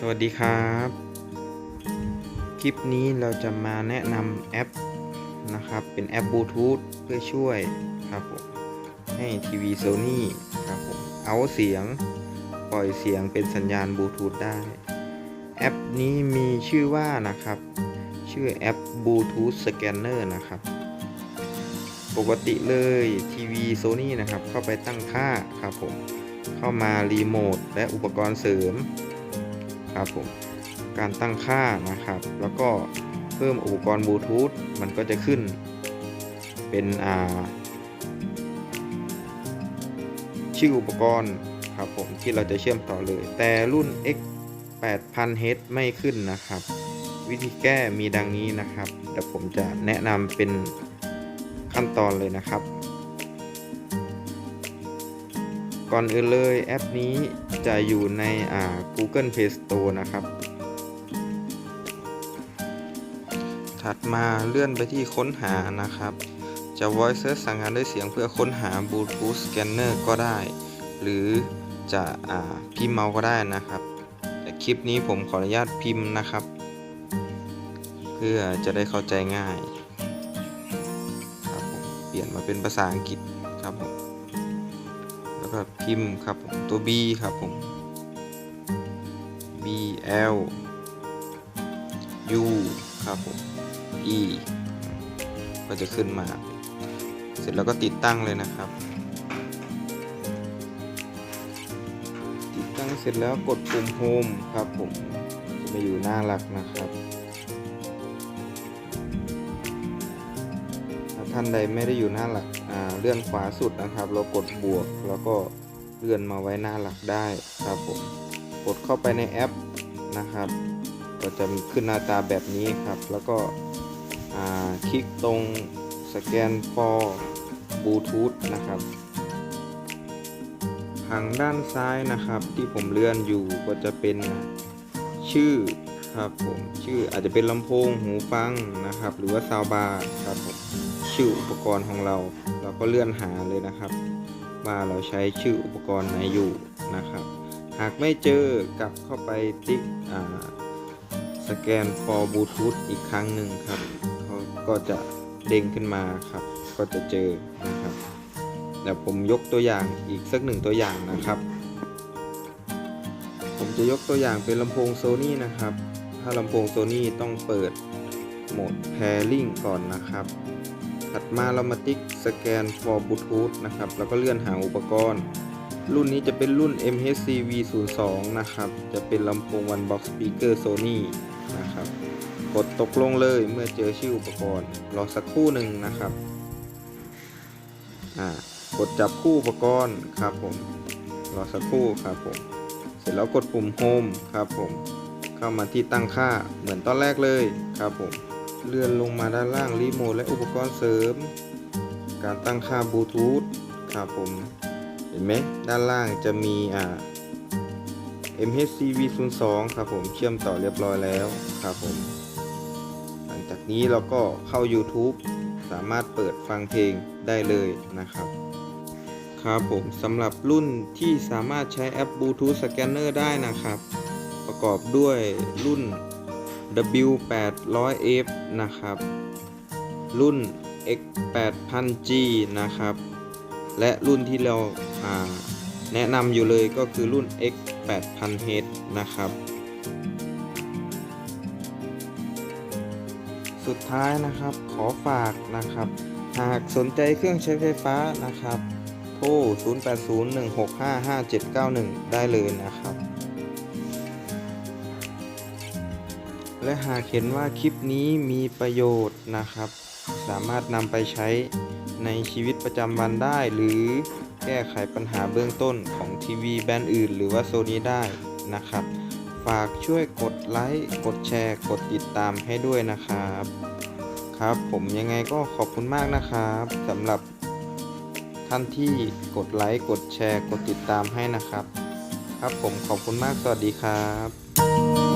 สวัสดีครับ คลิปนี้เราจะมาแนะนำแอปนะครับ เป็นแอปบลูทูธเพื่อช่วยครับผมให้ทีวีโซนี่ครับผมเอาเสียงปล่อยเสียงเป็นสัญญาณบลูทูธได้ แอปนี้มีชื่อว่านะครับ ชื่อแอปบลูทูธสแกนเนอร์นะครับ ปกติเลยทีวีโซนี่นะครับ เข้าไปตั้งค่าครับผม เข้ามารีโมทและอุปกรณ์เสริม ครับผมการตั้งค่านะครับ แล้วก็เพิ่มอุปกรณ์บลูทูธมันก็จะขึ้นเป็นอ่าชื่ออุปกรณ์ครับผมที่เราจะเชื่อมต่อเลย แต่รุ่น X 8000H ไม่ขึ้นนะครับ วิธีแก้มีดังนี้นะครับเดี๋ยวผมจะแนะนำเป็นขั้นตอนเลยนะครับ ก่อนอื่นเลยแอปนี้จะอยู่ในอ่า Google Play Store นะครับ ถัดมาเลื่อนไปที่ค้นหานะครับ จะ Voice Search สั่งงานด้วยเสียงเพื่อค้นหา Bluetooth Scanner ก็ได้ หรือจะอ่าพิมพ์เมาก็ได้นะครับ แต่คลิปนี้ผมขออนุญาตพิมพ์นะครับ เพื่อจะได้เข้าใจง่ายครับผมเปลี่ยนมาเป็นภาษาอังกฤษครับผม แล้วก็พิมพ์ครับผมตัว B ครับผม B L U ครับผม E ก็จะขึ้นมา เสร็จแล้วก็ติดตั้งเลยนะครับ ติดตั้งเสร็จแล้วกดปุ่ม Home ครับผมจะมาอยู่หน้าหลักนะครับถ้าท่านใดไม่ได้อยู่หน้าหลัก เลื่อนขวาสุดนะครับ เรากดบวก แล้วก็เลื่อนมาไว้หน้าหลักได้ครับผมกดเข้าไปในแอปนะครับ ก็จะขึ้นหน้าตาแบบนี้ครับ แล้วก็คลิกตรงสแกน for Bluetooth นะครับ ทางด้านซ้ายนะครับที่ผมเลื่อนอยู่ก็จะเป็นชื่อครับผมชื่ออาจจะเป็นลำโพงหูฟังนะครับ หรือว่าซาวบาร์ครับผม ชื่ออุปกรณ์ของเรา เราก็เลื่อนหาเลยนะครับ ว่าเราใช้ชื่ออุปกรณ์ไหนอยู่นะครับ หากไม่เจอกลับเข้าไปติ๊กสแกน for Bluetooth อีกครั้งหนึ่งครับเขาก็จะเด้งขึ้นมาครับ ก็จะเจอนะครับเดี๋ยวผมยกตัวอย่างอีกสักหนึ่งตัวอย่างนะครับ ผมจะยกตัวอย่างเป็นลำโพงโซนี่นะครับ ถ้าลำโพงโซนี่ต้องเปิดโหมด pairing ก่อนนะครับ ถัดมาเรามาติ๊กสแกน for Bluetooth นะครับ แล้วก็เลื่อนหาอุปกรณ์ รุ่นนี้จะเป็นรุ่น MHC V02 นะครับ จะเป็นลำโพง One Box Speaker Sony นะครับ กดตกลงเลยเมื่อเจอชื่ออุปกรณ์ รอสักครู่หนึ่งนะครับ อ่า กดจับคู่อุปกรณ์ครับผม รอสักครู่ครับผม เสร็จแล้วกดปุ่ม Home ครับผม เข้ามาที่ตั้งค่าเหมือนตอนแรกเลยครับผม เลื่อนลงมาด้านล่างรีโมทและอุปกรณ์เสริม การตั้งค่าบลูทูธครับผม เห็นไหมด้านล่างจะมีอ่า MHC V02 ครับผมเชื่อมต่อเรียบร้อยแล้วครับผม หลังจากนี้เราก็เข้า YouTube สามารถเปิดฟังเพลงได้เลยนะครับ ครับผมสำหรับรุ่นที่สามารถใช้แอป Bluetooth Scanner ได้นะครับ ประกอบด้วยรุ่น W800F นะครับ รุ่น X8000G นะครับ และรุ่นที่เราแนะนำอยู่เลยก็คือรุ่น X8000H นะครับ สุดท้ายนะครับขอฝากนะครับ หากสนใจเครื่องใช้ไฟฟ้านะครับ โทร 0801655791 ได้เลยนะครับ และหากเห็นว่าคลิปนี้มีประโยชน์นะครับ สามารถนำไปใช้ในชีวิตประจำวันได้ หรือแก้ไขปัญหาเบื้องต้นของทีวีแบรนด์อื่น หรือว่าโซนี้ได้นะครับ ฝากช่วยกดไลค์กดแชร์ กดติดตามให้ด้วยนะครับ ครับผมยังไงก็ขอบคุณมากนะครับสำหรับท่านที่กดไลค์กดแชร์ กดติดตามให้นะครับ ครับผมขอบคุณมากสวัสดีครับ